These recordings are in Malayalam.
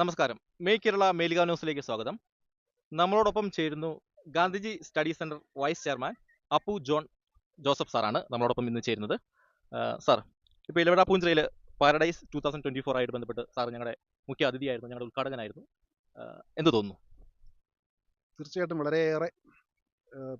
നമസ്കാരം. മേ കേരള മേലിക ന്യൂസിലേക്ക് സ്വാഗതം. നമ്മളോടൊപ്പം ചേരുന്നു Gandhiji study centre vice chairman Appu John Joseph സാറാണ് നമ്മളോടൊപ്പം ഇന്ന് ചേരുന്നത്. സാർ ഇപ്പോൾ Elavada പൂഞ്ചിറയിൽ paradise two thousand twenty four ആയിട്ട് ബന്ധപ്പെട്ട് സാർ ഞങ്ങളുടെ മുഖ്യ അതിഥിയായിരുന്നു ഞങ്ങളുടെ ഉദ്ഘാടകനായിരുന്നു. എന്ത് തോന്നുന്നു? തീർച്ചയായിട്ടും വളരെയേറെ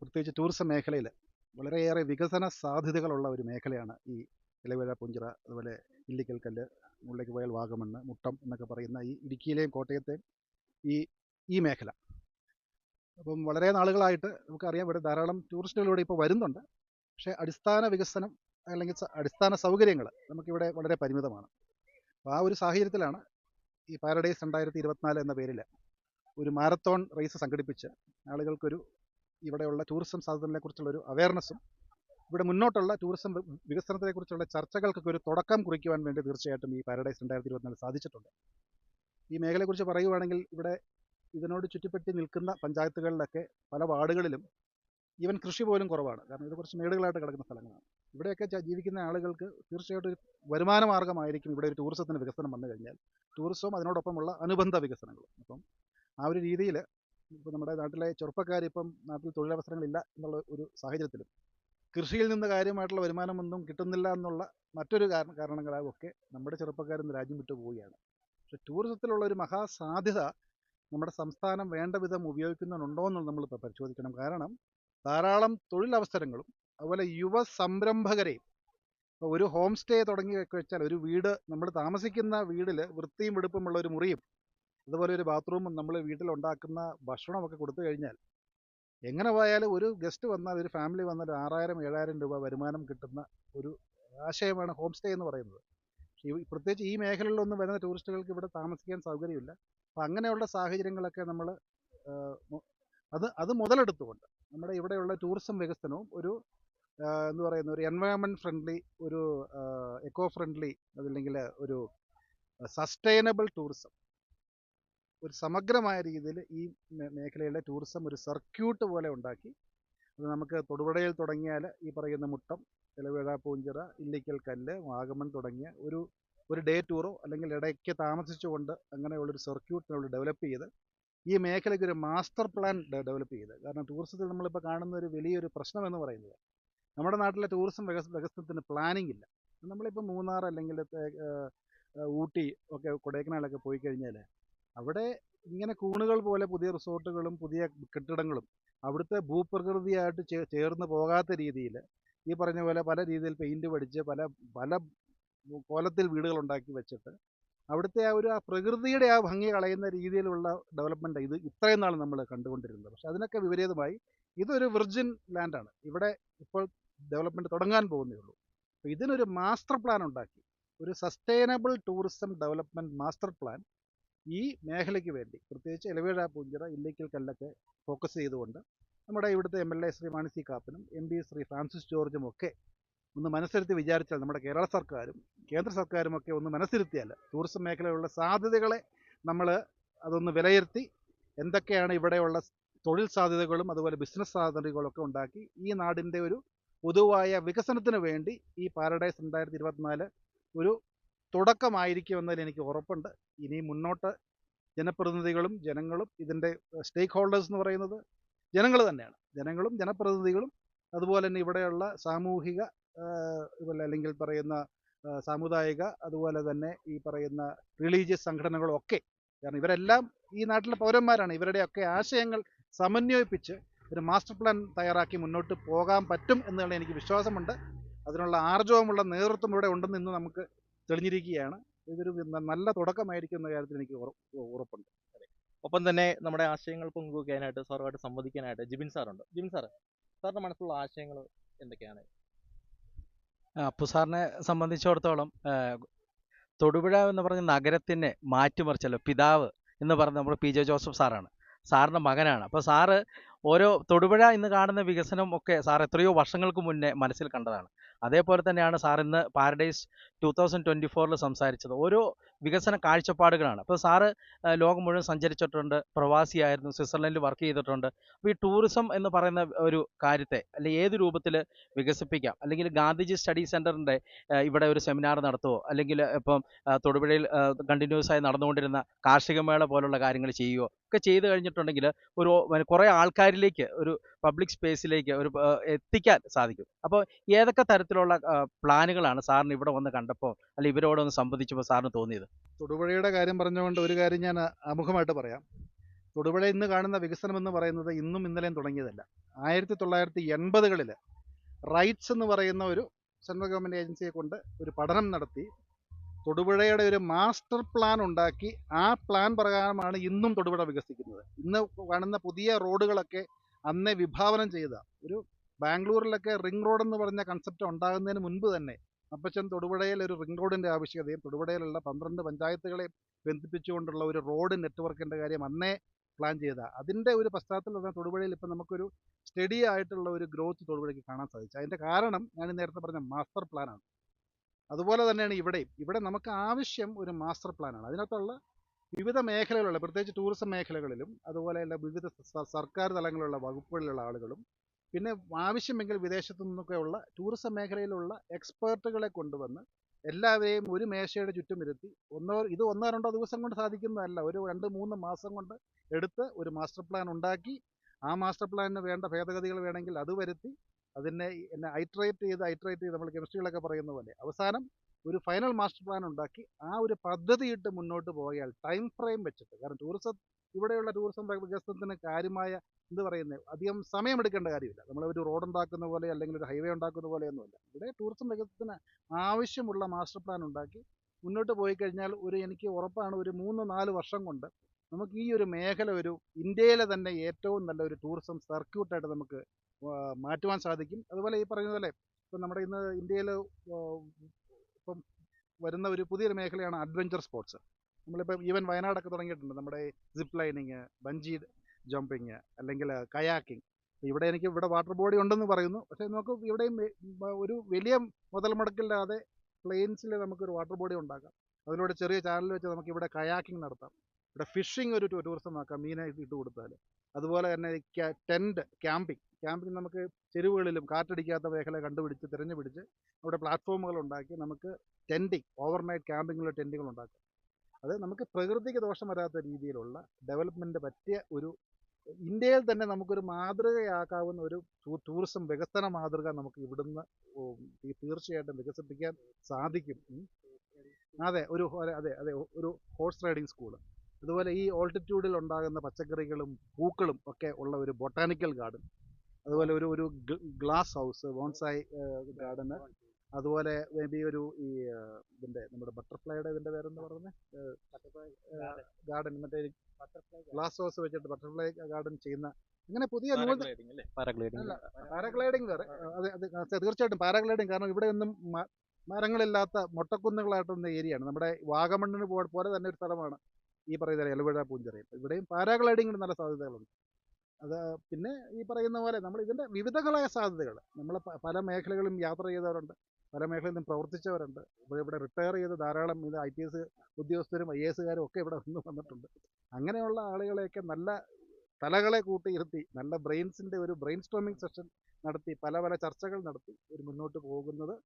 പ്രത്യേകിച്ച് ടൂറിസം മേഖലയിൽ വളരെയേറെ വികസന സാധ്യതകളുള്ള ഒരു മേഖലയാണ് ഈ ഇലവേല പുഞ്ചിറ അതുപോലെ ഇല്ലിക്കൽ കല്ല് മുകളിലേക്ക് പോയാൽ വാഗമണ്ണ് മുട്ടം എന്നൊക്കെ പറയുന്ന ഈ ഇടുക്കിയിലെയും കോട്ടയത്തെയും ഈ ഈ മേഖല. അപ്പം വളരെ നാളുകളായിട്ട് നമുക്കറിയാം ഇവിടെ ധാരാളം ടൂറിസ്റ്റുകളിവിടെ ഇപ്പോൾ വരുന്നുണ്ട്. പക്ഷേ അടിസ്ഥാന വികസനം അല്ലെങ്കിൽ അടിസ്ഥാന സൗകര്യങ്ങൾ നമുക്കിവിടെ വളരെ പരിമിതമാണ്. അപ്പോൾ ആ ഒരു സാഹചര്യത്തിലാണ് ഈ പാരഡൈസ് രണ്ടായിരത്തി ഇരുപത്തിനാല് എന്ന പേരിൽ ഒരു മാരത്തോൺ റേസ് സംഘടിപ്പിച്ച് ആളുകൾക്കൊരു ഇവിടെയുള്ള ടൂറിസം സാധനങ്ങളെക്കുറിച്ചുള്ളൊരു അവയർനെസ്സും ഇവിടെ മുന്നോട്ടുള്ള ടൂറിസം വികസനത്തെക്കുറിച്ചുള്ള ചർച്ചകൾക്കൊക്കെ ഒരു തുടക്കം കുറിക്കുവാൻ വേണ്ടി തീർച്ചയായിട്ടും ഈ പാരഡൈസ് രണ്ടായിരത്തി ഇരുപത്തിനാല് സാധിച്ചിട്ടുണ്ട്. ഈ മേഖലയെക്കുറിച്ച് പറയുകയാണെങ്കിൽ ഇവിടെ ഇതിനോട് ചുറ്റിപ്പറ്റി നിൽക്കുന്ന പഞ്ചായത്തുകളിലൊക്കെ പല വാർഡുകളിലും ഈവൻ കൃഷി പോലും കുറവാണ്. കാരണം ഇത് കുറച്ച് മേടുകളായിട്ട് കിടക്കുന്ന സ്ഥലങ്ങളാണ്. ഇവിടെയൊക്കെ ജീവിക്കുന്ന ആളുകൾക്ക് തീർച്ചയായിട്ടും ഒരു വരുമാന മാർഗമായിരിക്കും ഇവിടെ ഒരു ടൂറിസത്തിന് വികസനം വന്നു കഴിഞ്ഞാൽ. ടൂറിസവും അതിനോടൊപ്പമുള്ള അനുബന്ധ വികസനങ്ങളും. അപ്പം ആ ഒരു രീതിയിൽ ഇപ്പോൾ നമ്മുടെ നാട്ടിലെ ചെറുപ്പക്കാരിപ്പം നാട്ടിൽ തൊഴിലവസരങ്ങളില്ല എന്നുള്ള ഒരു സാഹചര്യത്തിലും കൃഷിയിൽ നിന്ന് കാര്യമായിട്ടുള്ള വരുമാനമൊന്നും കിട്ടുന്നില്ല എന്നുള്ള മറ്റൊരു കാരണ കാരണങ്ങളാലും ഒക്കെ നമ്മുടെ ചെറുപ്പക്കാർ ഇന്ന് രാജ്യം വിട്ടു പോവുകയാണ്. പക്ഷെ ടൂറിസത്തിലുള്ള ഒരു മഹാസാധ്യത നമ്മുടെ സംസ്ഥാനം വേണ്ട വിധം ഉപയോഗിക്കുന്നുണ്ടോ എന്ന് നമ്മൾ പരിശോധിക്കണം. കാരണം ധാരാളം തൊഴിലവസരങ്ങളും അതുപോലെ യുവ സംരംഭകരെയും ഒരു ഹോം സ്റ്റേ തുടങ്ങി വെച്ചാൽ ഒരു വീട് നമ്മൾ താമസിക്കുന്ന വീടിൽ വൃത്തിയും വെടുപ്പുമുള്ള ഒരു മുറിയും അതുപോലെ ഒരു ബാത്റൂമും നമ്മൾ വീട്ടിലുണ്ടാക്കുന്ന ഭക്ഷണമൊക്കെ കൊടുത്തു കഴിഞ്ഞാൽ എങ്ങനെ പോയാലും ഒരു ഗസ്റ്റ് വന്നാൽ ഒരു ഫാമിലി വന്നാൽ ആറായിരം ഏഴായിരം രൂപ വരുമാനം കിട്ടുന്ന ഒരു ആശയമാണ് ഹോം സ്റ്റേ എന്ന് പറയുന്നത്. പ്രത്യേകിച്ച് ഈ മേഖലകളിലൊന്നും വരുന്ന ടൂറിസ്റ്റുകൾക്ക് ഇവിടെ താമസിക്കാൻ സൗകര്യമില്ല. അപ്പം അങ്ങനെയുള്ള സാഹചര്യങ്ങളൊക്കെ നമ്മൾ അത് അത് മുതലെടുത്തുകൊണ്ട് നമ്മുടെ ഇവിടെയുള്ള ടൂറിസം വികസനവും ഒരു എന്ന് പറയുന്ന ഒരു എൻവയോൺമെന്റ് ഫ്രണ്ട്ലി ഒരു എക്കോ ഫ്രണ്ട്ലി അതല്ലെങ്കിൽ ഒരു സസ്റ്റൈനബിൾ ടൂറിസം ഒരു സമഗ്രമായ രീതിയിൽ ഈ മേഖലയിലെ ടൂറിസം ഒരു സർക്യൂട്ട് പോലെ ഉണ്ടാക്കി. അത് നമുക്ക് തൊടുപുഴയിൽ തുടങ്ങിയാൽ ഈ പറയുന്ന മുട്ടം ഇലവേഴ പൂഞ്ചിറ ഇല്ലിക്കൽ കല്ല് വാഗമൺ തുടങ്ങിയ ഒരു ഒരു ഡേ ടൂറോ അല്ലെങ്കിൽ ഇടയ്ക്ക് താമസിച്ചുകൊണ്ട് അങ്ങനെയുള്ളൊരു സർക്യൂട്ട് നമ്മൾ ഡെവലപ്പ് ചെയ്ത് ഈ മേഖലയ്ക്ക് ഒരു മാസ്റ്റർ പ്ലാൻ ഡെവലപ്പ് ചെയ്ത്. കാരണം ടൂറിസത്തിൽ നമ്മളിപ്പോൾ കാണുന്ന ഒരു വലിയൊരു പ്രശ്നം എന്ന് പറയുന്നത് നമ്മുടെ നാട്ടിലെ ടൂറിസം വികസ വികസനത്തിന് പ്ലാനിംഗ് ഇല്ല. നമ്മളിപ്പോൾ മൂന്നാർ അല്ലെങ്കിൽ ഊട്ടി ഒക്കെ കൊടൈക്കനാലൊക്കെ പോയി കഴിഞ്ഞാൽ അവിടെ ഇങ്ങനെ കൂണുകൾ പോലെ പുതിയ റിസോർട്ടുകളും പുതിയ കെട്ടിടങ്ങളും അവിടുത്തെ ഭൂപ്രകൃതിയായിട്ട് ചേർന്ന് പോകാത്ത രീതിയിൽ ഈ പറഞ്ഞ പോലെ പല രീതിയിൽ പെയിന്റ് പഠിച്ച് പല പല കോലത്തിൽ വീടുകൾ ഉണ്ടാക്കി വെച്ചിട്ട് അവിടുത്തെ ആ ഒരു ആ പ്രകൃതിയുടെ ആ ഭംഗി കളയുന്ന രീതിയിലുള്ള ഡെവലപ്മെന്റ് ഇത് ഇത്രയും നാൾ നമ്മൾ കണ്ടുകൊണ്ടിരുന്നത്. പക്ഷെ അതിനൊക്കെ വിപരീതമായി ഇതൊരു വിർജിൻ ലാൻഡാണ് ഇവിടെ ഇപ്പോൾ ഡെവലപ്മെന്റ് തുടങ്ങാൻ പോകുന്നേ ഉള്ളൂ. അപ്പോൾ ഇതിനൊരു മാസ്റ്റർ പ്ലാൻ ഉണ്ടാക്കി. ഒരു sustainable tourism development master plan ഈ മേഖലയ്ക്ക് വേണ്ടി പ്രത്യേകിച്ച് എലവേഴ പൂഞ്ചിറ ഇല്ലിക്കൽ കല്ലൊക്കെ ഫോക്കസ് ചെയ്തുകൊണ്ട് നമ്മുടെ ഇവിടുത്തെ M L A Shri Mani C കാപ്പനും M P Shri Francis ജോർജും ഒക്കെ ഒന്ന് മനസ്സിരുത്തി വിചാരിച്ചാൽ നമ്മുടെ കേരള സർക്കാരും കേന്ദ്ര സർക്കാരും ഒക്കെ ഒന്ന് മനസ്സിരുത്തിയാൽ ടൂറിസം മേഖലയിലുള്ള സാധ്യതകളെ നമ്മൾ അതൊന്ന് വിലയിരുത്തി എന്തൊക്കെയാണ് ഇവിടെയുള്ള തൊഴിൽ സാധ്യതകളും അതുപോലെ ബിസിനസ് സാധ്യതകളൊക്കെ ഉണ്ടാക്കി ഈ നാടിന്റെ ഒരു പൊതുവായ വികസനത്തിന് വേണ്ടി ഈ പാരഡൈസ് രണ്ടായിരത്തി ഇരുപത്തിനാല് ഒരു തുടക്കമായിരിക്കുമെന്നതിൽ എനിക്ക് ഉറപ്പുണ്ട്. ഇനി മുന്നോട്ട് ജനപ്രതിനിധികളും ജനങ്ങളും ഇതിന്റെ സ്റ്റേക്ക് ഹോൾഡേഴ്സ് എന്ന് പറയുന്നത് ജനങ്ങൾ തന്നെയാണ്. ജനങ്ങളും ജനപ്രതിനിധികളും അതുപോലെ തന്നെ ഇവിടെയുള്ള സാമൂഹിക അല്ലെങ്കിൽ പറയുന്ന സാമുദായിക അതുപോലെ തന്നെ ഈ പറയുന്ന റിലീജിയസ് സംഘടനകളും ഒക്കെ. കാരണം ഇവരെല്ലാം ഈ നാട്ടിലെ പൗരന്മാരാണ്. ഇവരുടെയൊക്കെ ആശയങ്ങൾ സമന്വയിപ്പിച്ച് ഒരു മാസ്റ്റർ പ്ലാൻ തയ്യാറാക്കി മുന്നോട്ട് പോകാൻ പറ്റും എന്നുള്ള എനിക്ക് വിശ്വാസമുണ്ട്. അതിനുള്ള ആർജവമുള്ള നേതൃത്വം ഇവിടെ ഉണ്ടെന്ന് ഇന്ന് നമുക്ക് തെളിഞ്ഞിരിക്കുകയാണ്. ഇതൊരു നല്ല തുടക്കമായിരിക്കും എന്ന കാര്യത്തിൽ എനിക്ക് ഉറ- ഉറപ്പുണ്ട്. ഒപ്പം തന്നെ നമ്മുടെ ആശയങ്ങൾ പങ്കുവെക്കാനായിട്ട് സാറുമായിട്ട് സംവദിക്കാനായിട്ട് ജിബിൻ സാറുണ്ട്. ജിബിൻ സാർ സാറിന്റെ മനസ്സിലുള്ള ആശയങ്ങൾ എന്തൊക്കെയാണ്? അപ്പു സാറിനെ സംബന്ധിച്ചിടത്തോളം തൊടുപുഴ എന്ന് പറഞ്ഞ നഗരത്തിനെ മാറ്റിമറിച്ചല്ലോ പിതാവ് എന്ന് പറഞ്ഞ നമ്മുടെ പി ജെ ജോസഫ് സാറാണ്. സാറിന്റെ മകനാണ്. അപ്പോൾ സാറ് ഓരോ തൊടുപുഴ ഇന്ന് കാണുന്ന വികസനം ഒക്കെ സാർ എത്രയോ വർഷങ്ങൾക്ക് മുന്നേ മനസ്സിൽ കണ്ടതാണ്. അതേപോലെ തന്നെയാണ് സാർ ഇന്ന് പാരഡൈസ് ടു തൗസൻഡ് ട്വന്റി ഫോറിൽ സംസാരിച്ചത്. ഓരോ വികസന കാഴ്ചപ്പാടുകളാണ്. അപ്പോൾ സാറ് ലോകം മുഴുവൻ സഞ്ചരിച്ചിട്ടുണ്ട് പ്രവാസിയായിരുന്നു സ്വിറ്റ്സർലൻഡിൽ വർക്ക് ചെയ്തിട്ടുണ്ട്. അപ്പോൾ ഈ ടൂറിസം എന്ന് പറയുന്ന ഒരു കാര്യത്തെ അല്ലെങ്കിൽ ഏത് രൂപത്തിൽ വികസിപ്പിക്കാം? അല്ലെങ്കിൽ ഗാന്ധിജി സ്റ്റഡി സെന്ററിന്റെ ഇവിടെ ഒരു സെമിനാർ നടത്തുമോ അല്ലെങ്കിൽ ഇപ്പം തൊടുപുഴയിൽ കണ്ടിന്യൂസ് ആയി നടന്നുകൊണ്ടിരുന്ന കാർഷിക മേള പോലുള്ള കാര്യങ്ങൾ ചെയ്യുമോ ഒക്കെ ചെയ്തു കഴിഞ്ഞിട്ടുണ്ടെങ്കിൽ ഒരു കുറേ ആൾക്കാരിലേക്ക് ഒരു പബ്ലിക് സ്പേസിലേക്ക് ഒരു എത്തിക്കാൻ സാധിക്കും. അപ്പോൾ ഏതൊക്കെ തരത്തിലുള്ള പ്ലാനുകളാണ് സാറിന് ഇവിടെ വന്ന് കണ്ടപ്പോൾ അല്ലെങ്കിൽ ഇവരോടൊന്ന് സംബന്ധിച്ചപ്പോൾ സാറിന് തോന്നിയത്? തൊടുപുഴയുടെ കാര്യം പറഞ്ഞുകൊണ്ട് ഒരു കാര്യം ഞാൻ അമുഖമായിട്ട് പറയാം. തൊടുപുഴ ഇന്ന് കാണുന്ന വികസനം എന്ന് പറയുന്നത് ഇന്നും ഇന്നലെയും തുടങ്ങിയതല്ല. ആയിരത്തി തൊള്ളായിരത്തി എൺപതുകളിൽ റൈറ്റ്സ് എന്ന് പറയുന്ന ഒരു സെൻട്രൽ ഗവൺമെന്റ് ഏജൻസിയെ കൊണ്ട് ഒരു പഠനം നടത്തി. തൊടുപുഴയുടെ ഒരു മാസ്റ്റർ പ്ലാൻ ഉണ്ടാക്കി. ആ പ്ലാൻ പ്രകാരമാണ് ഇന്നും തൊടുപുഴ വികസിക്കുന്നത്. ഇന്ന് കാണുന്ന പുതിയ റോഡുകളൊക്കെ അന്നേ വിഭാവനം ചെയ്ത ഒരു ബാംഗ്ലൂരിലൊക്കെ റിംഗ് റോഡ് എന്ന് പറഞ്ഞ കൺസെപ്റ്റ് ഉണ്ടാകുന്നതിന് മുൻപ് തന്നെ അപ്പച്ചൻ തൊടുപുഴയിൽ ഒരു റിംഗ് റോഡിന്റെ ആവശ്യകതയും തൊടുപുഴയിലുള്ള പന്ത്രണ്ട് പഞ്ചായത്തുകളെ ബന്ധിപ്പിച്ചുകൊണ്ടുള്ള ഒരു റോഡ് നെറ്റ്വർക്കിന്റെ കാര്യം അന്നേ പ്ലാൻ ചെയ്ത. അതിന്റെ ഒരു പശ്ചാത്തലത്തിൽ തൊടുപുഴയിൽ ഇപ്പം നമുക്കൊരു സ്റ്റഡി ആയിട്ടുള്ള ഒരു ഗ്രോത്ത് തൊടുപുഴയ്ക്ക് കാണാൻ സാധിച്ചു. അതിന്റെ കാരണം ഞാൻ നേരത്തെ പറഞ്ഞ മാസ്റ്റർ പ്ലാനാണ് അതുപോലെ തന്നെയാണ് ഇവിടെയും. ഇവിടെ നമുക്ക് ആവശ്യം ഒരു മാസ്റ്റർ പ്ലാനാണ് അതിനകത്തുള്ള വിവിധ മേഖലകളുള്ള പ്രത്യേകിച്ച് ടൂറിസം മേഖലകളിലും അതുപോലെയുള്ള വിവിധ സർക്കാർ തലങ്ങളിലുള്ള വകുപ്പുകളിലുള്ള ആളുകളും പിന്നെ ആവശ്യമെങ്കിൽ വിദേശത്തു നിന്നൊക്കെയുള്ള ടൂറിസം മേഖലയിലുള്ള എക്സ്പേർട്ടുകളെ കൊണ്ടുവന്ന് എല്ലാവരെയും ഒരു മേശയുടെ ചുറ്റും ഇരുത്തി ഒന്നോ ഇത് ഒന്നോ രണ്ടോ ദിവസം കൊണ്ട് സാധിക്കുന്നതല്ല. ഒരു രണ്ട് മൂന്ന് മാസം കൊണ്ട് എടുത്ത് ഒരു മാസ്റ്റർ പ്ലാൻ ഉണ്ടാക്കി. ആ മാസ്റ്റർ പ്ലാനിന് വേണ്ട ഭേദഗതികൾ വേണമെങ്കിൽ അത് വരുത്തി. അതിനെ എന്നെ ഐട്രേറ്റ് ചെയ്ത് ഐട്രേറ്റ് ചെയ്ത് നമ്മൾ കെമിസ്ട്രികളൊക്കെ പറയുന്ന പോലെ അവസാനം ഒരു ഫൈനൽ മാസ്റ്റർ പ്ലാൻ ഉണ്ടാക്കി. ആ ഒരു പദ്ധതിയിട്ട് മുന്നോട്ട് പോയാൽ ടൈം ഫ്രെയിം വെച്ചിട്ട് കാരണം ടൂറിസം ഇവിടെയുള്ള ടൂറിസം വികസനത്തിന് കാര്യമായ എന്ത് പറയുന്നത് അധികം സമയമെടുക്കേണ്ട കാര്യമില്ല. നമ്മൾ ഒരു റോഡ് ഉണ്ടാക്കുന്ന പോലെ അല്ലെങ്കിൽ ഒരു ഹൈവേ ഉണ്ടാക്കുന്ന പോലെയൊന്നുമല്ല. ഇവിടെ ടൂറിസം വികസനത്തിന് ആവശ്യമുള്ള മാസ്റ്റർ പ്ലാൻ ഉണ്ടാക്കി മുന്നോട്ട് പോയി കഴിഞ്ഞാൽ ഒരു എനിക്ക് ഉറപ്പാണ് ഒരു മൂന്ന് നാല് വർഷം കൊണ്ട് നമുക്ക് ഈ ഒരു മേഖല ഒരു ഇന്ത്യയിലെ തന്നെ ഏറ്റവും നല്ല ഒരു ടൂറിസം സർക്യൂട്ടായിട്ട് നമുക്ക് മാറ്റുവാൻ സാധിക്കും. അതുപോലെ ഈ പറയുന്ന പോലെ ഇപ്പം നമ്മുടെ ഇന്ന് ഇന്ത്യയിൽ ഇപ്പം വരുന്ന ഒരു പുതിയൊരു മേഖലയാണ് അഡ്വഞ്ചർ സ്പോർട്സ് നമ്മളിപ്പോൾ ഈവൻ വയനാടൊക്കെ തുടങ്ങിയിട്ടുണ്ട്. നമ്മുടെ സിപ്പ് ലൈനിങ് ബഞ്ചി ജമ്പിങ് അല്ലെങ്കിൽ കയാക്കിങ് ഇവിടെ എനിക്ക് ഇവിടെ വാട്ടർ ബോഡി ഉണ്ടെന്ന് പറയുന്നു. പക്ഷേ നമുക്ക് ഇവിടെയും ഒരു വലിയ മുതൽ മുടക്കില്ലാതെ പ്ലെയിൻസിൽ നമുക്കൊരു വാട്ടർ ബോഡി ഉണ്ടാക്കാം. അതിലൂടെ ചെറിയ ചാനൽ വെച്ച് നമുക്ക് ഇവിടെ കയാക്കിംഗ് നടത്താം. ഇവിടെ ഫിഷിംഗ് ഒരു ടൂറിസം ആക്കാം മീനെ ഇട്ട് കൊടുത്താൽ അതുപോലെ തന്നെ ടെന്റ് ക്യാമ്പിംഗ് ക്യാമ്പിംഗ് നമുക്ക് ചെരുവുകളിലും കാറ്റടിക്കാത്ത മേഖല കണ്ടുപിടിച്ച് തിരഞ്ഞു പിടിച്ച് അവിടെ പ്ലാറ്റ്ഫോമുകൾ ഉണ്ടാക്കി നമുക്ക് ടെന്റിങ് ഓവർനൈറ്റ് ക്യാമ്പിങ്ങിലുള്ള ടെന്റുകൾ ഉണ്ടാക്കാം. അത് നമുക്ക് പ്രകൃതിക്ക് ദോഷം വരാത്ത രീതിയിലുള്ള ഡെവലപ്മെന്റ് പറ്റിയ ഒരു ഇന്ത്യയിൽ തന്നെ നമുക്കൊരു മാതൃകയാക്കാവുന്ന ഒരു ടൂറിസം വികസന മാതൃക നമുക്ക് ഇവിടുന്ന് തീർച്ചയായിട്ടും വികസിപ്പിക്കാൻ സാധിക്കും. അതെ ഒരു അതെ അതെ ഒരു ഹോഴ്സ് റൈഡിംഗ് സ്കൂൾ അതുപോലെ ഈ ഓൾട്ടിറ്റ്യൂഡിൽ ഉണ്ടാകുന്ന പച്ചക്കറികളും പൂക്കളും ഒക്കെ ഉള്ള ഒരു ബൊട്ടാനിക്കൽ ഗാർഡൻ അതുപോലെ ഒരു ഒരു ഗ്ലാസ് ഹൗസ് ബോൺസായി ഗാർഡന് അതുപോലെ മേ ബി ഒരു ഈ ഇതിന്റെ നമ്മുടെ ബട്ടർഫ്ലൈയുടെ ഇതിന്റെ പേരെന്ന് പറയുന്നത് ഗാർഡൻ മറ്റേ ഗ്ലാസ് ഹൗസ് വെച്ചിട്ട് ബട്ടർഫ്ലൈ ഗാർഡൻ ചെയ്യുന്ന അങ്ങനെ പുതിയ പാരാഗ്ലൈഡിംഗ് അല്ല, പാരാഗ്ലൈഡിംഗ് വേറെ. അതെ അതെ തീർച്ചയായിട്ടും പാരാഗ്ലൈഡിംഗ് കാരണം ഇവിടെ ഒന്നും മ- മരങ്ങളില്ലാത്ത മൊട്ടക്കുന്നുകളായിട്ടുള്ള ഏരിയയാണ്. നമ്മുടെ വാഗമണ്ണിന് പോലെ തന്നെ ഒരു സ്ഥലമാണ് ഈ പറയുന്ന എലവിഴ പൂഞ്ചിറയും ഇവിടെയും പാരാഗ്ലൈഡിങ്ങിന് നല്ല സാധ്യതകളുണ്ട്. അത് പിന്നെ ഈ പറയുന്ന പോലെ നമ്മൾ ഇതിന്റെ വിവിധങ്ങളായ സാധ്യതകൾ. നമ്മൾ പല മേഖലകളും യാത്ര ചെയ്തവരുണ്ട്. പല മേഖലയിലും പ്രവർത്തിച്ചവരുണ്ട്. ഇവിടെ ഇവിടെ റിട്ടയർ ചെയ്ത് ധാരാളം ഇത് ഐ പി എസ് ഉദ്യോഗസ്ഥരും ഐ എ എസുകാരും ഒക്കെ ഇവിടെ വന്ന് വന്നിട്ടുണ്ട്. അങ്ങനെയുള്ള ആളുകളെയൊക്കെ നല്ല തലകളെ കൂട്ടിയിരുത്തി നല്ല ബ്രെയിൻസിന്റെ ഒരു ബ്രെയിൻ സ്ട്രോമിങ് സെഷൻ നടത്തി പല പല ചർച്ചകൾ നടത്തി ഒരു മുന്നോട്ട് പോകുന്നത്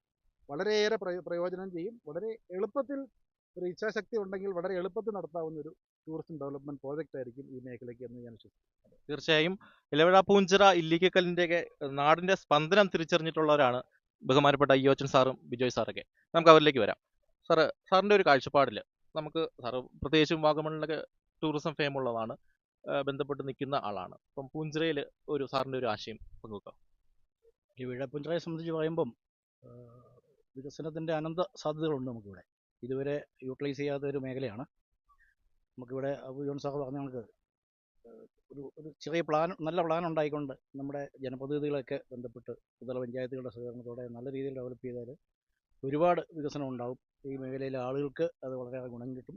വളരെയേറെ പ്രയോ- പ്രയോജനം ചെയ്യും. വളരെ എളുപ്പത്തിൽ ഒരു ഇച്ഛാശക്തി ഉണ്ടെങ്കിൽ വളരെ എളുപ്പത്തിൽ നടത്താവുന്ന ഒരു ടൂറിസം ഡെവലപ്മെന്റ് പ്രോജക്റ്റ് ആയിരിക്കും ഈ മേഖലയ്ക്ക് എന്ന് ഞാൻ വിശ്വസിക്കുന്നു. തീർച്ചയായും. ഇലവിഴ പൂഞ്ചിറ ഇല്ലിക്കക്കല്ലിന്റെയൊക്കെ നാടിന്റെ സ്പന്ദനം തിരിച്ചറിഞ്ഞിട്ടുള്ളവരാണ് ബഹുമാനപ്പെട്ട അയ്യോച്ചൻ സാറും ബിജോയ് സാറൊക്കെ. നമുക്ക് അവരിലേക്ക് വരാം. സാറ് സാറിന്റെ ഒരു കാഴ്ചപ്പാടിൽ നമുക്ക് സാറ് പ്രത്യേകിച്ചും വാഗമണിലൊക്കെ ടൂറിസം ആ, ബന്ധപ്പെട്ട് നിൽക്കുന്ന ആളാണ്. അപ്പം പൂഞ്ചിറയിൽ ഒരു സാറിന്റെ ഒരു ആശയം പങ്കുവെക്കാം? ഈ വിഴപ്പുഞ്ചിറയെ സംബന്ധിച്ച് പറയുമ്പം വികസനത്തിന്റെ അനന്ത സാധ്യതകളുണ്ട് നമുക്കിവിടെ. ഇതുവരെ യൂട്ടിലൈസ് ചെയ്യാത്ത ഒരു മേഖലയാണ്. നമുക്കിവിടെ അബു ജോൺ സാർ പറഞ്ഞ കണക്ക് ഒരു ഒരു ചെറിയ പ്ലാൻ നല്ല പ്ലാൻ ഉണ്ടായിക്കൊണ്ട് നമ്മുടെ ജനപ്രതിനിധികളൊക്കെ ബന്ധപ്പെട്ട് ത്രിതല പഞ്ചായത്തുകളുടെ സഹകരണത്തോടെ നല്ല രീതിയിൽ ഡെവലപ്പ് ചെയ്താൽ ഒരുപാട് വികസനം ഉണ്ടാവും. ഈ മേഖലയിലെ ആളുകൾക്ക് അത് വളരെയേറെ ഗുണം കിട്ടും.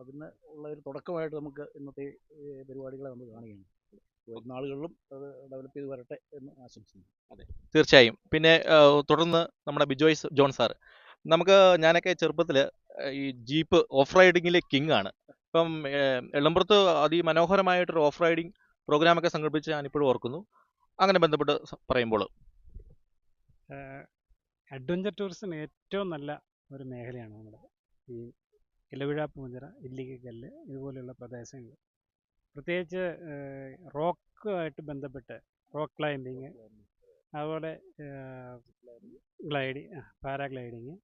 അതിന് ഉള്ള ഒരു തുടക്കമായിട്ട് നമുക്ക് ഇന്നത്തെ പരിപാടികളെ നമ്മൾ കാണുകയാണ്. വരുന്ന ആളുകളിലും അത് ഡെവലപ്പ് ചെയ്ത് വരട്ടെ എന്ന് ആശംസിക്കുന്നു. അതെ തീർച്ചയായും. പിന്നെ തുടർന്ന് നമ്മുടെ ബിജോയ് ജോൺ സാർ നമുക്ക് ഞാനൊക്കെ ചെറുപ്പത്തിൽ ഈ ജീപ്പ് ഓഫ് റൈഡിങ്ങിലെ കിങ് ആണ് ഇപ്പം എളമ്പുറത്ത് അതിമനോഹരമായിട്ടൊരു ഓഫ് റൈഡിങ് പ്രോഗ്രാമൊക്കെ സംഘടിപ്പിച്ച് ഞാനിപ്പോഴും ഓർക്കുന്നു. അങ്ങനെ ബന്ധപ്പെട്ട് പറയുമ്പോൾ. അഡ്വഞ്ചർ ടൂറിസം ഏറ്റവും നല്ല ഒരു മേഖലയാണ് നമ്മുടെ ഈ ഇലവിഴ പൂഞ്ചിറ ഇല്ലിക്കല്ല് ഇതുപോലെയുള്ള പ്രദേശങ്ങൾ. പ്രത്യേകിച്ച് റോക്കുമായിട്ട് ബന്ധപ്പെട്ട് റോക്ക് ക്ലൈമ്പിങ് അതുപോലെ ഗ്ലൈഡിങ് പാരാഗ്ലൈഡിങ്.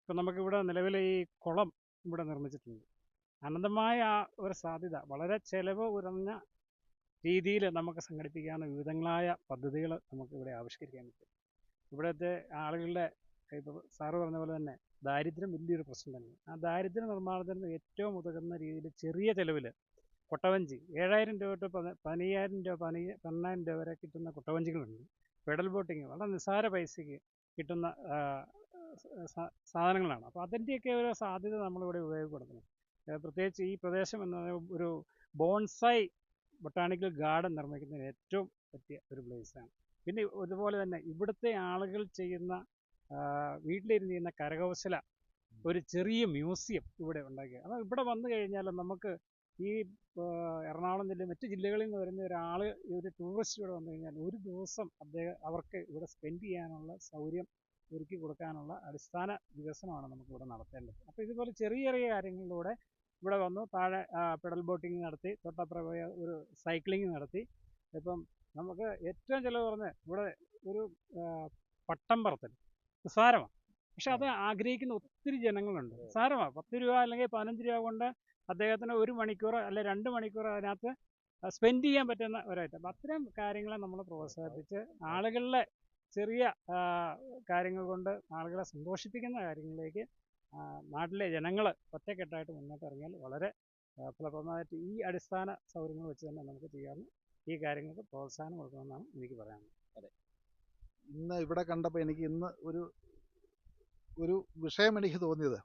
ഇപ്പം നമുക്കിവിടെ നിലവിൽ ഈ കുളം ഇവിടെ നിർമ്മിച്ചിട്ടുണ്ട്. അനന്തമായ ആ ഒരു സാധ്യത വളരെ ചിലവ് കുറഞ്ഞ രീതിയിൽ നമുക്ക് സംഘടിപ്പിക്കാവുന്ന വിവിധങ്ങളായ പദ്ധതികൾ നമുക്ക് ഇവിടെ ആവിഷ്കരിക്കാൻ പറ്റും. ഇവിടുത്തെ ആളുകളുടെ ഇപ്പോൾ സാറ് പറഞ്ഞ പോലെ തന്നെ ദാരിദ്ര്യം വലിയൊരു പ്രശ്നം തന്നെ. ആ ദാരിദ്ര്യ നിർമ്മാർജനത്തിന് ഏറ്റവും ഉതകുന്ന രീതിയിൽ ചെറിയ ചിലവിൽ കൊട്ടവഞ്ചി ഏഴായിരം രൂപ തൊട്ട് പതി- പതിനയ്യായിരം രൂപ പതി പതിനായിരം രൂപ വരെ കിട്ടുന്ന കൊട്ടവഞ്ചികളുണ്ട്. പെഡൽ ബോട്ടിങ് വളരെ നിസ്സാര പൈസയ്ക്ക് കിട്ടുന്ന സാധനങ്ങളാണ്. അപ്പോൾ അതിന്റെയൊക്കെ ഒരു സാധ്യത നമ്മളിവിടെ ഉപയോഗപ്പെടുത്തണം. പ്രത്യേകിച്ച് ഈ പ്രദേശം എന്ന് പറയുന്നത് ഒരു ബോൺസായി ബൊട്ടാണിക്കൽ ഗാർഡൻ നിർമ്മിക്കുന്നതിന് ഏറ്റവും പറ്റിയ ഒരു പ്ലേസാണ് പിന്നെ ഇതുപോലെ തന്നെ ഇവിടുത്തെ ആളുകൾ ചെയ്യുന്ന വീട്ടിലിരുന്ന് ചെയ്യുന്ന കരകൗശല ഒരു ചെറിയ മ്യൂസിയം ഇവിടെ ഉണ്ടാക്കി അപ്പോൾ ഇവിടെ വന്നു കഴിഞ്ഞാൽ നമുക്ക് ഈ എറണാകുളം ജില്ല മറ്റു ജില്ലകളിൽ നിന്ന് വരുന്ന ഒരാൾ ഒരു ടൂറിസ്റ്റ് ഇവിടെ വന്നു കഴിഞ്ഞാൽ ഒരു ദിവസം അദ്ദേഹം അവർക്ക് ഇവിടെ സ്പെൻഡ് ചെയ്യാനുള്ള സൗകര്യം ഒരുക്കി കൊടുക്കാനുള്ള അടിസ്ഥാന വികസനമാണ് നമുക്കിവിടെ നടത്തേണ്ടത്. അപ്പോൾ ഇതുപോലെ ചെറിയ ചെറിയ കാര്യങ്ങളിലൂടെ ഇവിടെ വന്നു. താഴെ പെഡൽ ബോട്ടിങ് നടത്തി. തൊട്ടപ്പുറം പോയ ഒരു സൈക്ലിംഗ് നടത്തി. ഇപ്പം നമുക്ക് ഏറ്റവും ചിലവ് കുറഞ്ഞ് ഇവിടെ ഒരു പട്ടം പറത്തൽ. നിസ്സാരമാണ് പക്ഷെ അത് ആഗ്രഹിക്കുന്ന ഒത്തിരി ജനങ്ങളുണ്ട്. നിസ്സാരമാണ് പത്ത് രൂപ അല്ലെങ്കിൽ പതിനഞ്ച് രൂപ കൊണ്ട് അദ്ദേഹത്തിന് ഒരു മണിക്കൂർ അല്ലെ രണ്ട് മണിക്കൂർ അതിനകത്ത് സ്പെൻഡ് ചെയ്യാൻ പറ്റുന്ന ഒരൈറ്റം. അപ്പം അത്തരം കാര്യങ്ങളെ നമ്മൾ പ്രോത്സാഹിപ്പിച്ച് ആളുകളിലെ ചെറിയ കാര്യങ്ങൾ കൊണ്ട് ആളുകളെ സന്തോഷിപ്പിക്കുന്ന കാര്യങ്ങളിലേക്ക് നാട്ടിലെ ജനങ്ങൾ ഒറ്റക്കെട്ടായിട്ട് മുന്നോട്ട് ഇറങ്ങിയാൽ വളരെ ഫലപ്രദമായിട്ട് ഈ അടിസ്ഥാന സൗകര്യങ്ങൾ വെച്ച് തന്നെ നമുക്ക് ചെയ്യാവുന്ന ഈ കാര്യങ്ങൾക്ക് പ്രോത്സാഹനം കൊടുക്കണമെന്നാണ് എനിക്ക് പറയാനുള്ളത്. അതെ. ഇന്ന് ഇവിടെ കണ്ടപ്പോൾ എനിക്ക് ഇന്ന് ഒരു ഒരു വിഷയം എനിക്ക് തോന്നിയത്.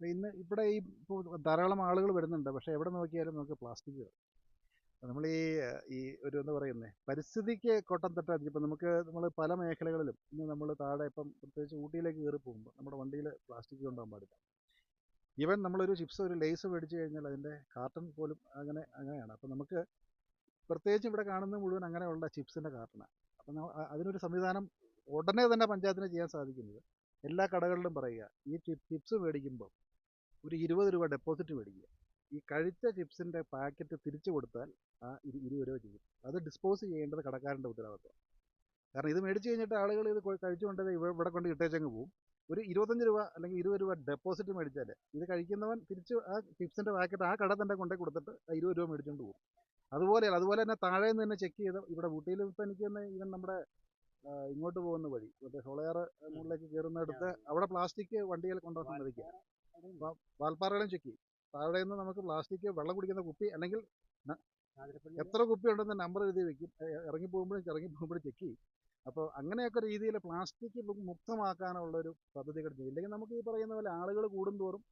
ഇന്ന് ഇവിടെ ഈ ധാരാളം ആളുകൾ വരുന്നുണ്ട്. പക്ഷേ എവിടെ നോക്കിയാലും നമുക്ക് പ്ലാസ്റ്റിക് നമ്മൾ ഈ ഈ ഒരു എന്ന് പറയുന്നത് പരിസ്ഥിതിക്ക് കോട്ടം തട്ടാതിരിക്കും ഇപ്പം നമുക്ക് നമ്മൾ പല മേഖലകളിലും ഇന്ന് നമ്മൾ താഴെ ഇപ്പം പ്രത്യേകിച്ച് ഊട്ടിയിലേക്ക് കയറി പോകുമ്പോൾ നമ്മുടെ വണ്ടിയിൽ പ്ലാസ്റ്റിക് കൊണ്ടുപോകാൻ പാടില്ല. ഈവൻ നമ്മളൊരു ചിപ്സ് ഒരു ലേസ് മേടിച്ചു കഴിഞ്ഞാൽ അതിന്റെ കാർട്ടൺ പോലും അങ്ങനെ അങ്ങനെയാണ്. അപ്പം നമുക്ക് പ്രത്യേകിച്ച് ഇവിടെ കാണുന്ന മുഴുവൻ അങ്ങനെയുള്ള ചിപ്സിന്റെ കാർട്ടണാണ് അപ്പം അതിനൊരു സംവിധാനം ഉടനെ തന്നെ പഞ്ചായത്തിന് ചെയ്യാൻ സാധിക്കുന്നത് എല്ലാ കടകളിലും പറയുക ഈ ചിപ് ചിപ്സ് മേടിക്കുമ്പോൾ ഒരു ഇരുപത് രൂപ ഡെപ്പോസിറ്റ് മേടിക്കുക. ഈ കഴിച്ച ചിപ്സിന്റെ പാക്കറ്റ് തിരിച്ചു കൊടുത്താൽ ആ ഇരു ഇരുപത് രൂപ ചെയ്യും. അത് ഡിസ്പോസ് ചെയ്യേണ്ടത് കടക്കാരന്റെ ഉത്തരവാദിത്വം. കാരണം ഇത് മേടിച്ച് കഴിഞ്ഞിട്ട് ആളുകൾ ഇത് കഴിച്ചുകൊണ്ട് ഇത് ഇവ- ഇവിടെ കൊണ്ട് ഇട്ടേച്ചങ്ങ് പോവും. ഒരു ഇരുപത്തഞ്ച് രൂപ അല്ലെങ്കിൽ ഇരുപത് രൂപ ഡെപ്പോസിറ്റ് മേടിച്ചാൽ ഇത് കഴിക്കുന്നവൻ തിരിച്ച് ആ ചിപ്സിന്റെ പാക്കറ്റ് ആ കട തന്നെ കൊണ്ടേ കൊടുത്തിട്ട് ആ ഇരുപത് രൂപ മേടിച്ചുകൊണ്ട് പോകും അതുപോലെ അതുപോലെ തന്നെ താഴെ നിന്ന് തന്നെ ചെക്ക് ചെയ്ത് ഇവിടെ ഊട്ടിയിൽ ഇപ്പം എനിക്ക് തന്നെ ഇവൻ നമ്മുടെ ഇങ്ങോട്ട് പോകുന്ന വഴി മറ്റേ സോളയാർ മുകളിലേക്ക് കയറുന്നിടത്ത് അവിടെ പ്ലാസ്റ്റിക് വണ്ടിയിൽ കൊണ്ടുവന്ന് സമ്മതിക്കുക അപ്പോൾ വാൽപ്പാറകളും ചെക്ക് ചെയ്യും. താഴെ നിന്ന് നമുക്ക് പ്ലാസ്റ്റിക് വെള്ളം കുടിക്കുന്ന കുപ്പി അല്ലെങ്കിൽ എത്ര കുപ്പി ഉണ്ടെന്ന് നമ്പർ എഴുതി വെക്കും. ഇറങ്ങി പോകുമ്പോഴും ഇറങ്ങി പോകുമ്പോഴും ചെക്ക് ചെയ്യും. അപ്പോൾ അങ്ങനെയൊക്കെ രീതിയിൽ പ്ലാസ്റ്റിക് മുക്തമാക്കാനുള്ള ഒരു പദ്ധതികൾ ചെയ്യും ഇല്ലെങ്കിൽ നമുക്ക് ഈ പറയുന്ന പോലെ ആളുകൾ കൂടുന്തോറും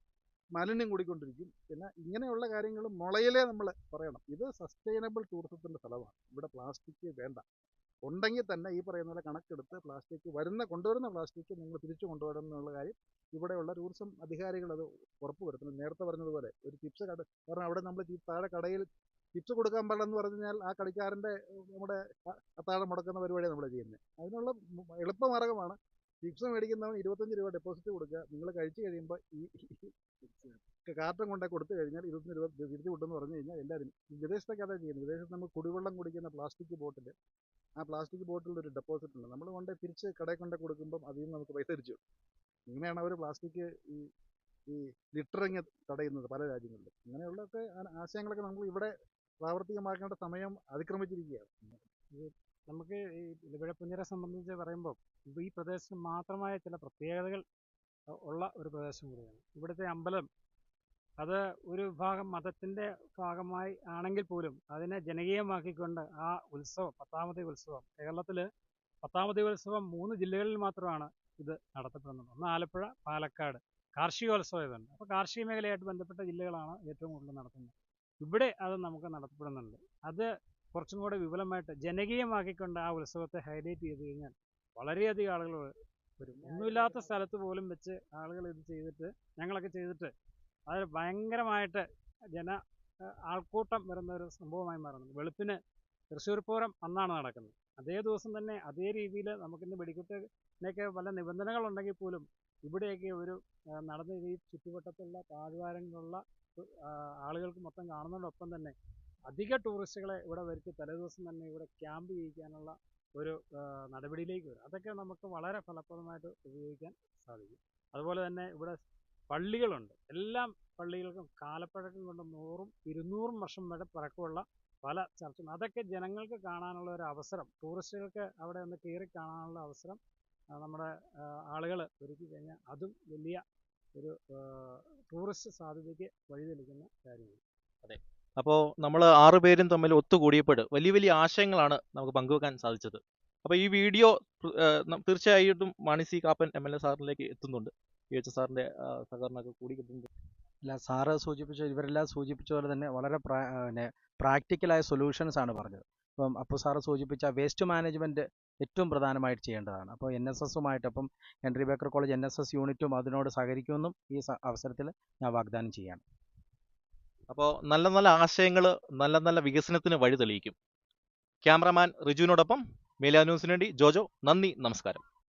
മാലിന്യം കൂടിക്കൊണ്ടിരിക്കും. പിന്നെ ഇങ്ങനെയുള്ള കാര്യങ്ങൾ മുളയിലേ നമ്മൾ പറയണം. ഇത് സസ്റ്റൈനബിൾ ടൂറിസത്തിന്റെ സ്ഥലമാണ് ഇവിടെ പ്ലാസ്റ്റിക് വേണ്ട. ഉണ്ടെങ്കിൽ തന്നെ ഈ പറയുന്ന പോലെ കണക്കെടുത്ത് പ്ലാസ്റ്റിക് വരുന്ന കൊണ്ടുവരുന്ന പ്ലാസ്റ്റിക് നിങ്ങൾ തിരിച്ചു കൊണ്ടുവരണം എന്നുള്ള കാര്യം ഇവിടെയുള്ള ടൂറിസം അധികാരികൾ അത് ഉറപ്പുവരുത്തണം നേരത്തെ പറഞ്ഞതുപോലെ ഒരു ചിപ്സ് കട കാരണം അവിടെ നമ്മൾ താഴെ കടയിൽ ചിപ്സ് കൊടുക്കാൻ പാടില്ലെന്ന് പറഞ്ഞു കഴിഞ്ഞാൽ ആ കളിക്കാരന്റെ നമ്മുടെ അത്താഴം മുടക്കുന്ന പരിപാടിയാണ് നമ്മൾ ചെയ്യുന്നത്. അതിനുള്ള എളുപ്പമാർഗമാണ് ചിപ്സ് മേടിക്കുന്നവൻ ഇരുപത്തഞ്ച് രൂപ ഡെപ്പോസിറ്റ് കൊടുക്കുക. നിങ്ങൾ കഴിച്ചു കഴിയുമ്പോൾ ഈ കാർട്ടൺ കൊണ്ടേ കൊടുത്തു കഴിഞ്ഞാൽ ഇരുപത്തഞ്ച് രൂപ തിരിച്ചു കിട്ടുമെന്ന് പറഞ്ഞു കഴിഞ്ഞാൽ എല്ലാവരും വിദേശത്തൊക്കെ അതാണ് ചെയ്യുന്നത്. വിദേശത്ത് നമ്മൾ കുടിവെള്ളം കുടിക്കുന്ന പ്ലാസ്റ്റിക് ബോട്ടിൽ ആ പ്ലാസ്റ്റിക് ബോട്ടിൽ ഒരു ഡെപ്പോസിറ്റ് ഉണ്ട്. നമ്മൾ കൊണ്ടേ തിരിച്ച് കടയിൽ കൊണ്ടേ കൊടുക്കുമ്പം അതിൽ നിന്ന് നമുക്ക് പൈസ തിരിച്ചു. ഇങ്ങനെയാണ് അവർ പ്ലാസ്റ്റിക് ഈ ഈ ലിറ്ററിങ് തടയുന്നത് പല രാജ്യങ്ങളിലും. ഇങ്ങനെയുള്ളൊക്കെ ആശയങ്ങളൊക്കെ നമ്മൾ ഇവിടെ പ്രാവർത്തികമാക്കേണ്ട സമയം അതിക്രമിച്ചിരിക്കുകയാണ്. നമുക്ക് ഈ ഇലവിഴപ്പുഞ്ഞിനെ സംബന്ധിച്ച് പറയുമ്പോൾ ഈ പ്രദേശത്തിന് മാത്രമായ ചില പ്രത്യേകതകൾ ഉള്ള ഒരു പ്രദേശം കൂടിയാണ്. ഇവിടുത്തെ അമ്പലം അത് ഒരു വിഭാഗം മതത്തിന്റെ ഭാഗമായി ആണെങ്കിൽ പോലും അതിനെ ജനകീയമാക്കിക്കൊണ്ട് ആ ഉത്സവം പത്താമത്തെ ഉത്സവം കേരളത്തിൽ പത്താമത്തെ ഉത്സവം മൂന്ന് ജില്ലകളിൽ മാത്രമാണ് ഇത് നടത്തപ്പെടുന്നത്. ഒന്ന് ആലപ്പുഴ പാലക്കാട് കാർഷികോത്സവം ഇതുണ്ട്. അപ്പോൾ കാർഷിക മേഖലയായിട്ട് ബന്ധപ്പെട്ട ജില്ലകളാണ് ഏറ്റവും കൂടുതൽ നടത്തുന്നത്. ഇവിടെ അത് നമുക്ക് നടത്തപ്പെടുന്നുണ്ട്. അത് കുറച്ചും കൂടെ വിപുലമായിട്ട് ജനകീയമാക്കിക്കൊണ്ട് ആ ഉത്സവത്തെ ഹൈലൈറ്റ് ചെയ്ത് കഴിഞ്ഞാൽ വളരെയധികം ആളുകൾ വരും. ഒന്നുമില്ലാത്ത സ്ഥലത്ത് പോലും വെച്ച് ആളുകൾ ഇത് ചെയ്തിട്ട് ഞങ്ങളൊക്കെ ചെയ്തിട്ട് അത് ഭയങ്കരമായിട്ട് ജന ആൾക്കൂട്ടം വരുന്ന ഒരു സംഭവമായി മാറുന്നുണ്ട്. വെളുപ്പിന് തൃശ്ശൂർ പൂരം അന്നാണ് നടക്കുന്നത്. അതേ ദിവസം തന്നെ അതേ രീതിയിൽ നമുക്കിന്ന് വെടിക്കെട്ടിനൊക്കെ പല നിബന്ധനകളുണ്ടെങ്കിൽ പോലും ഇവിടെയൊക്കെ ഒരു നടന്ന ഈ ചുറ്റുവട്ടത്തുള്ള താഴ്വാരങ്ങളിലുള്ള ആളുകൾക്ക് മൊത്തം കാണുന്നതോടൊപ്പം തന്നെ അധിക ടൂറിസ്റ്റുകളെ ഇവിടെ വരുത്തി തലേദിവസം തന്നെ ഇവിടെ ക്യാമ്പ് ചെയ്യിക്കാനുള്ള ഒരു നടപടിയിലേക്ക് വരും. അതൊക്കെ നമുക്ക് വളരെ ഫലപ്രദമായിട്ട് ഉപയോഗിക്കാൻ സാധിക്കും. അതുപോലെ തന്നെ ഇവിടെ പള്ളികളുണ്ട്. എല്ലാം പള്ളികൾക്കും കാലപ്പഴക്കം കൊണ്ട് നൂറും ഇരുന്നൂറും വർഷം വരെ പഴക്കമുള്ള പല ചർച്ചും അതൊക്കെ ജനങ്ങൾക്ക് കാണാനുള്ള ഒരു അവസരം ടൂറിസ്റ്റുകൾക്ക് അവിടെ ഒന്ന് കയറി കാണാനുള്ള അവസരം നമ്മുടെ ആളുകൾ ഒരുക്കി കഴിഞ്ഞാൽ അതും വലിയ ഒരു ടൂറിസ്റ്റ് സാധ്യതയ്ക്ക് വഴിതെളിക്കുന്ന കാര്യമാണ് അതെ. അപ്പോൾ നമ്മൾ ആറ് പേരും തമ്മിൽ ഒത്തുകൂടിയപ്പോൾ വലിയ വലിയ ആശയങ്ങളാണ് നമുക്ക് പങ്കുവെക്കാൻ സാധിച്ചത്. അപ്പോൾ ഈ വീഡിയോ തീർച്ചയായിട്ടും Mani C Kappan M L A സാറിലേക്ക് എത്തുന്നുണ്ട്. പി എച്ച് സാറിന്റെ സഹകരണമൊക്കെ കൂടി കിട്ടുന്നുണ്ട്. അല്ല സാറ് സൂചിപ്പിച്ച ഇവരെല്ലാം സൂചിപ്പിച്ച പോലെ തന്നെ വളരെ പ്രാ- പിന്നെ പ്രാക്ടിക്കലായ സൊല്യൂഷൻസ് ആണ് പറഞ്ഞത്. ഇപ്പം അപ്പോൾ സാറ് സൂചിപ്പിച്ച വേസ്റ്റ് മാനേജ്മെന്റ് ഏറ്റവും പ്രധാനമായിട്ട് ചെയ്യേണ്ടതാണ്. അപ്പോൾ എൻ എസ് എസുമായിട്ട് അപ്പം Henry Baker college N S S യൂണിറ്റും അതിനോട് സഹകരിക്കുമെന്നും ഈ അവസരത്തിൽ ഞാൻ വാഗ്ദാനം ചെയ്യാണ് അപ്പോൾ നല്ല നല്ല ആശയങ്ങൾ നല്ല നല്ല വികസനത്തിന് വഴി തെളിയിക്കും. ക്യാമറമാൻ റിജുവിനോടൊപ്പം മേലാ ന്യൂസിന് വേണ്ടി ജോജോ നന്ദി നമസ്കാരം.